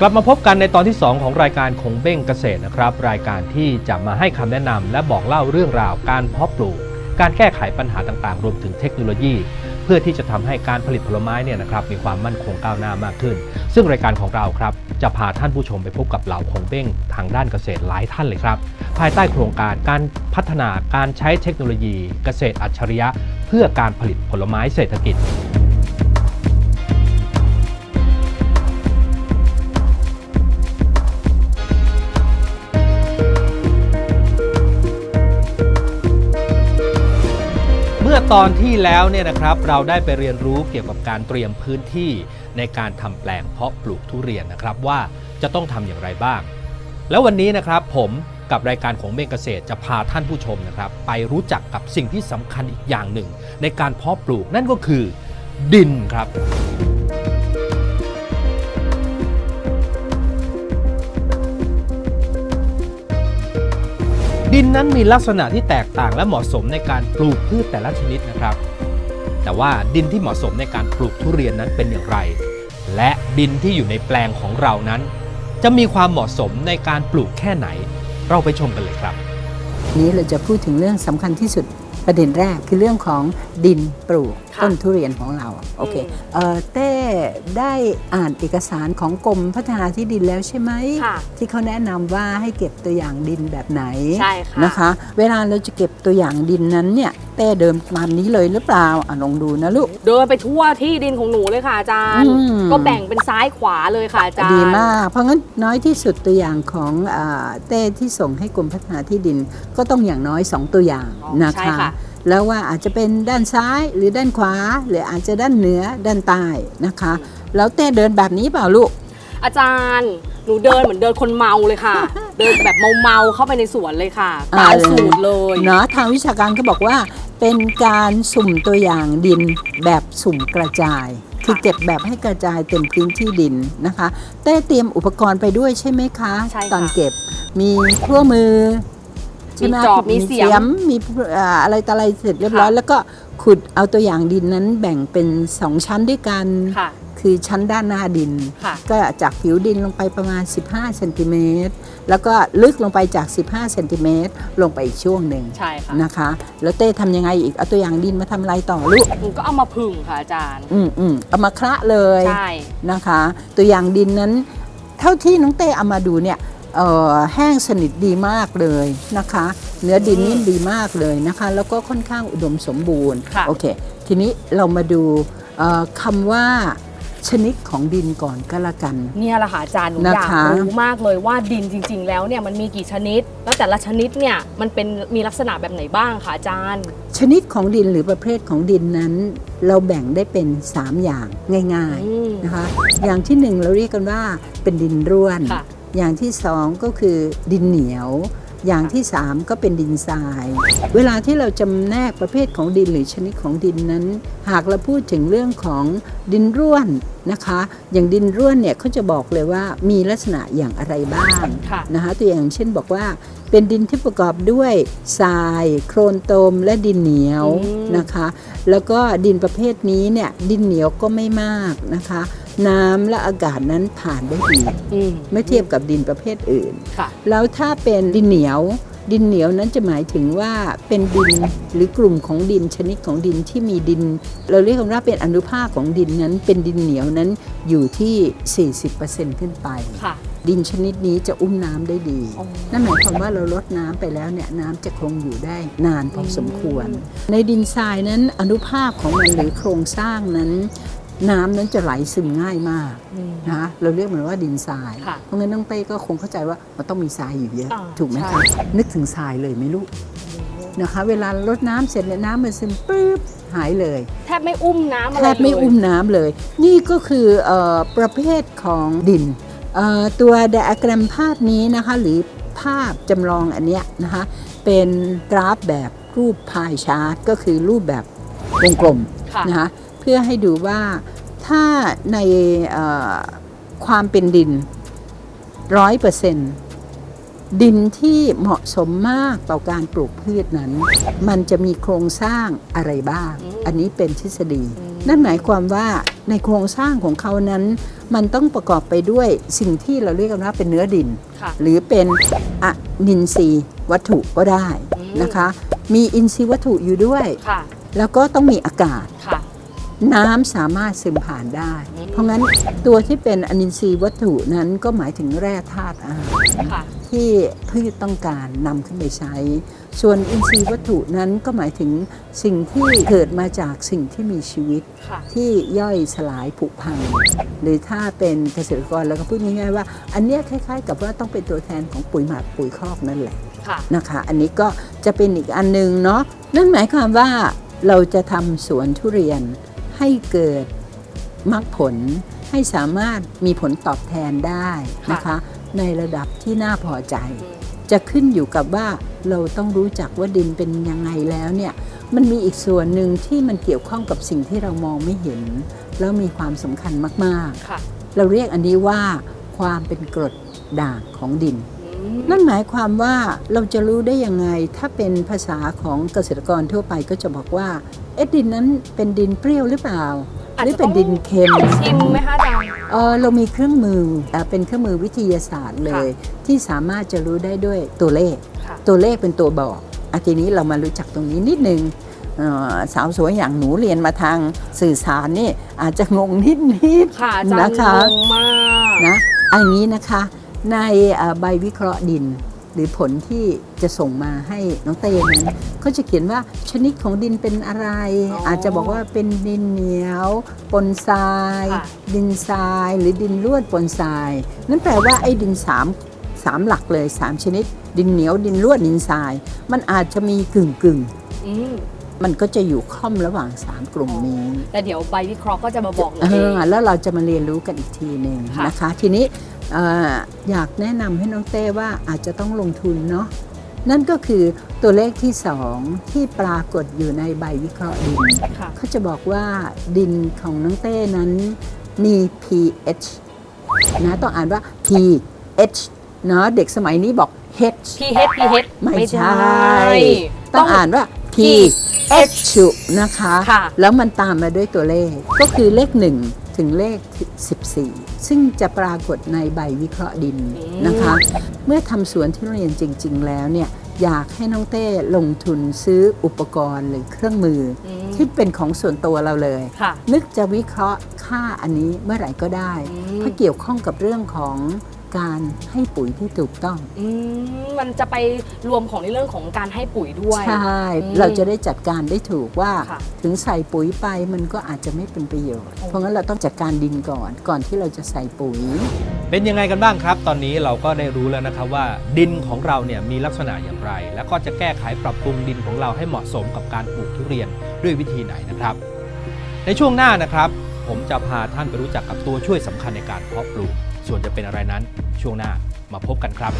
กลับมาพบกันในตอนที่ 2 ของรายการคงเบ้งเกษตรนะครับ รายการที่จะมาให้คำแนะนำและบอกเล่าเรื่องราวการเพาะปลูก การแก้ไขปัญหาต่างๆ รวมถึงเทคโนโลยี เพื่อที่จะทำให้การผลิตผลไม้เนี่ยนะครับมีความมั่นคงก้าวหน้ามากขึ้น ซึ่งรายการของเราครับจะพาท่านผู้ชมไปพบกับเหล่าคงเบ้งทางด้านเกษตรหลายท่านเลยครับ ภายใต้โครงการการพัฒนาการใช้เทคโนโลยี เกษตรอัจฉริยะ เพื่อการผลิตผลไม้เศรษฐกิจ ตอนที่แล้วเนี่ยนะครับเราได้ไปเรียนรู้เกี่ยวกับการเตรียมพื้นที่ในการทำแปลงเพาะปลูกทุเรียนนะครับว่าจะต้องทำอย่างไรบ้าง แล้ววันนี้นะครับผมกับรายการของเมฆเกษตรจะพาท่านผู้ชมนะครับไปรู้จักกับสิ่งที่สำคัญอีกอย่างหนึ่ง ในการเพาะปลูกนั่นก็คือดินครับ ดินนั้นมีลักษณะที่แตกต่างและเหมาะสมในการปลูกพืชแต่ละชนิดนะครับ แต่ว่าดินที่เหมาะสมในการปลูกทุเรียนนั้นเป็นอย่างไร และดินที่อยู่ในแปลงของเรานั้น จะมีความเหมาะสมในการปลูกแค่ไหน เราไปชมกันเลยครับ นี้เราจะพูดถึงเรื่องสำคัญที่สุด ประเด็นแรกคือเรื่องของดินปลูกค่ะต้นทุเรียนของเราโอเคอืมเอ่อเต้ได้อ่านเอกสารของกรมพัฒนาที่ดินแล้วใช่ไหมค่ะที่เขาแนะนำว่าให้เก็บตัวอย่างดินแบบไหนใช่ค่ะนะคะ เวลาเราจะเก็บตัวอย่างดินนั้นเนี่ย เต้เดิมตามนี้เลยหรือเปล่าอะลองดูนะลูก เดินไปทั่วที่ดินของหนูเลยค่ะอาจารย์ อืม ก็แบ่งเป็นซ้ายขวาเลยค่ะอาจารย์ ดีมาก เพราะงั้นน้อยที่สุดตัวอย่างของอาเต้ที่ส่งให้กรมพัฒนาที่ดินก็ต้องอย่างน้อย 2 ตัวอย่างอ๋อนะใช่คะ ค่ะ แล้วว่าอาจจะเป็นด้านซ้ายหรือด้านขวา หรืออาจจะด้านเหนือด้านใต้นะคะ แล้วเต้เดินแบบนี้เปล่าลูก อาจารย์ หนูเดินเหมือนเดินคนเมาเลยค่ะ เดินแบบเมาๆเข้าไปในสวนเลยค่ะอ่าตามสูตรเลย เนาะทางวิชาการก็บอกว่า เป็นการสุ่มตัวอย่างดินแบบสุ่มกระจาย คือเก็บแบบให้กระจายเต็มพื้นที่ดินนะคะเต้เตรียมอุปกรณ์ไปด้วยใช่ไหมคะ ใช่ค่ะ ตอนเก็บมีเครื่องมือใช่มีไหมจอบมีเสียม มีอ่าอะไรต่ออะไรเสร็จเรียบร้อย ค่ะ แล้วก็ขุดเอาตัวอย่างดินนั้นแบ่งเป็น2ชั้นด้วยกัน ค่ะ คือชั้นด้านหน้าดิน ค่ะ ก็จากผิวดินลงไปประมาณ 15เซนติเมตรแล้วก็ลึกลงไปจาก 15เซนติเมตรลงไปอีกช่วงหนึ่งใช่ค่ะนะคะ แล้วเต้ทำยังไงอีก เอาตัวอย่างดินมาทำอะไรต่อลูกหนูก็เอามาผึ่งค่ะอาจารย์ อืมอืมเอามาคละเลยใช่ นะคะ ตัวอย่างดินนั้น เท่าที่น้องเต้เอามาดูเนี่ยเอ่อแห้งสนิทดีมากเลยนะคะ เนื้อดินนี่ดีมากเลยนะคะ แล้วก็ค่อนข้างอุดมสมบูรณ์ค่ะ โอเค ทีนี้เรามาดูเอ่อคำว่า ชนิดของดินก่อนก็แล้วกัน เนี่ยแหละค่ะอาจารย์หนูนะอยากคะ รู้มากเลยว่าดินจริง ๆ แล้วเนี่ยมันมีกี่ชนิด แล้วแต่ละชนิดเนี่ยมันเป็นมีลักษณะแบบไหนบ้างคะอาจารย์ ชนิดของดินหรือประเภทของดินนั้น เราแบ่งได้เป็น 3 อย่างง่ายอืม ๆนะคะ อย่างที่หนึ่งเราเรียกกันว่าเป็นดินร่วน ค่ะ อย่างที่สองก็คือดินเหนียว อย่างที่สามก็เป็นดินทราย เวลาที่เราจำแนกประเภทของดินหรือชนิดของดินนั้น หากเราพูดถึงเรื่องของดินร่วนนะคะ อย่างดินร่วนเนี่ยเขาจะบอกเลยว่ามีลักษณะอย่างอะไรบ้างค่ะนะคะตัวอย่างเช่นบอกว่าเป็นดินที่ประกอบด้วยทราย โครนตมและดินเหนียวอืมนะคะ แล้วก็ดินประเภทนี้เนี่ยดินเหนียวก็ไม่มากนะคะ น้ำและอากาศนั้นผ่านได้ดีอืมไม่เทียบกับดินประเภทอื่น ค่ะ แล้วถ้าเป็นดินเหนียว ดินเหนียวนั้นจะหมายถึงว่าเป็นดินหรือกลุ่มของดินชนิดของดินที่มีดิน เราเรียกกันว่าเป็นอนุภาคของดินนั้น เป็นดินเหนียวนั้นอยู่ที่ 40%ขึ้นไป ค่ะ ดินชนิดนี้จะอุ้มน้ำได้ดี อ๋อนั่นหมายความว่าเราลดน้ำไปแล้วเนี่ยน้ำจะคงอยู่ได้นานพอสมควรอืมในดินทรายนั้นอนุภาคของมันหรือโครงสร้างนั้น น้ำนั้นจะไหลซึมง่ายมากอืมนะเราเรียกมันว่าดินทรายค่ะเพราะงั้นน้องเต้ก็คงเข้าใจว่ามันต้องมีทรายอยู่เยอะอ่าถูกไหมใช่คะนึกถึงทรายเลยไหมลูกนะคะ เวลาลดน้ำเสร็จเนี่ยน้ำมันซึมปุ๊บหายเลย แทบไม่อุ้มน้ำอะไรแทบไม่เลยอุ้มน้ำเลย นี่ก็คือเออประเภทของดินเอ่อตัวไดอะแกรมภาพนี้นะคะ หรือภาพจำลองอันเนี้ยนะคะ เป็นกราฟแบบรูปพายชาร์ตก็คือรูปแบบวงกลมค่ะนะคะเพื่อให้ดูว่าถ้าในเอ่อความเป็นดินร้อยเปอร์เซนดินที่เหมาะสมมากต่อการปลูกพืชนั้น มันจะมีโครงสร้างอะไรบ้างอืมอันนี้เป็นทฤษฎีอืมนั่นหมายความว่าในโครงสร้างของเขานั้น มันต้องประกอบไปด้วยสิ่งที่เราเรียกกันว่าเป็นเนื้อดินค่ะหรือเป็นอะนินทรีย์วัตถุก็ได้อืมนะคะ มีอินทรีย์วัตถุอยู่ด้วยค่ะแล้วก็ต้องมีอากาศค่ะ น้ำสามารถซึมผ่านได้อืมเพราะงั้นตัวที่เป็นอนินทรีย์วัตถุนั้นก็หมายถึงแร่ธาตุอาหารค่ะที่พืชต้องการนำขึ้นไปใช้ ส่วนอินทรีย์วัตถุนั้นก็หมายถึงสิ่งที่เกิดมาจากสิ่งที่มีชีวิตค่ะที่ย่อยสลายผุพัง หรือถ้าเป็นเกษตรกรแล้วก็พูดง่ายๆว่า อันเนี้ยคล้ายๆ กับว่าต้องเป็นตัวแทนของปุ๋ยหมักปุ๋ยคอกนั่นแหละค่ะนะคะ อันนี้ก็จะเป็นอีกอันหนึงเนาะนั่นหมายความว่าเราจะทำสวนทุเรียน ให้เกิดมรรคผลให้สามารถมีผลตอบแทนได้นะคะ ในระดับที่น่าพอใจ จะขึ้นอยู่กับว่าเราต้องรู้จักว่าดินเป็นยังไงแล้วเนี่ยมันมีอีกส่วนหนึ่งที่มันเกี่ยวข้องกับสิ่งที่เรามองไม่เห็น แล้วมีความสำคัญมากค่ะๆเราเรียกอันนี้ว่าความเป็นกรดด่างของดินอืมนั่นหมายความว่าเราจะรู้ได้ยังไง ถ้าเป็นภาษาของเกษตรกรทั่วไปก็จะบอกว่า เอ๊ะดินนั้นเป็นดินเปรี้ยวหรือเปล่าอาจหรือจะเป็นต้องดินเค็มชิมไหมคะอาจารย์เออเรามีเครื่องมือแต่เป็นเครื่องมือวิทยาศาสตร์เลย ที่สามารถจะรู้ได้ด้วยตัวเลขค่ะตัวเลขเป็นตัวบอกอะทีนี้เรามารู้จักตรงนี้นิดนึงเอ่อสาวสวยอย่างหนูเรียนมาทางสื่อสารนี่อาจจะงงนิดนิดๆค่ะอาจารนะย์คะงงมากนะอันนี้นะคะในเอ่อใบวิเคราะห์ดินห รือผลที่จะส่งมาให้น้องเต้นั้นเขาจะเขียนว่าชนิดของดินเป็นอะไร อาจจะบอกว่าเป็นดินเหนียวปนทราย ค่ะ ดินทราย หรือดินร่วนปนทราย นั่นแปลว่าไอ้ดินสามสามหลักเลยสามชนิด ดินเหนียวดินร่วนดินทราย มันอาจจะมีกึ่งกึ่งอืมๆมันก็จะอยู่ค่อมระหว่างสามกลุ่มนี้ แต่เดี๋ยวใบวิเคราะห์ก็จะมาบอกเราเอเอง อแล้วเราจะมาเรียนรู้กันอีกทีหนึ่งค่ะ นะคะ ทีนี้เอ่ออยากแนะนำให้น้องเต้ว่าอาจจะต้องลงทุนเนาะนั่นก็คือตัวเลขที่สองที่ปรากฏอยู่ในใบวิเคราะห์ดินค่ะเขาจะบอกว่าดินของน้องเต้นั้นมี pH นะต้องอ่านว่า pH เนาะเด็กสมัยนี้บอก H pH pH ไม่ใช่ ต้ต้อองงอ่านว่า P H นะคะค่ะแล้วมันตามมาด้วยตัวเลข ก็คือเลข 1 ถึงเลข 14 ซึ่งจะปรากฏในใบวิเคราะห์ดินนะคะ เมื่อทำสวนที่โรงเรียนจริง ๆ แล้วเนี่ยอยากให้น้องเต้ลงทุนซื้ออุปกรณ์หรือเครื่องมืออมที่เป็นของส่วนตัวเราเลย ค่ะนึกจะวิเคราะห์ค่าอันนี้เมื่อไหร่ก็ได้อืมเพราะเกี่ยวข้องกับเรื่องของ การให้ปุ๋ยที่ถูกต้อง อืมมันจะไปรวมของในเรื่องของการให้ปุ๋ยด้วย ใช่ อืมเราจะได้จัดการได้ถูกว่า ค่ะถึงใส่ปุ๋ยไปมันก็อาจจะไม่เป็นประโยชน์ โอ้ เพราะงั้นเราต้องจัดการดินก่อน ก่อนที่เราจะใส่ปุ๋ย เป็นยังไงกันบ้างครับ ตอนนี้เราก็ได้รู้แล้วนะครับว่า ดินของเราเนี่ยมีลักษณะอย่างไร แล้วก็จะแก้ไขปรับปรุงดินของเราให้เหมาะสมกับการปลูกทุเรียนด้วยวิธีไหนนะครับ ในช่วงหน้านะครับ ผมจะพาท่านไปรู้จักกับตัวช่วยสำคัญในการเพาะปลูก ส่วนจะเป็นอะไรนั้นช่วงหน้ามาพบกันครับ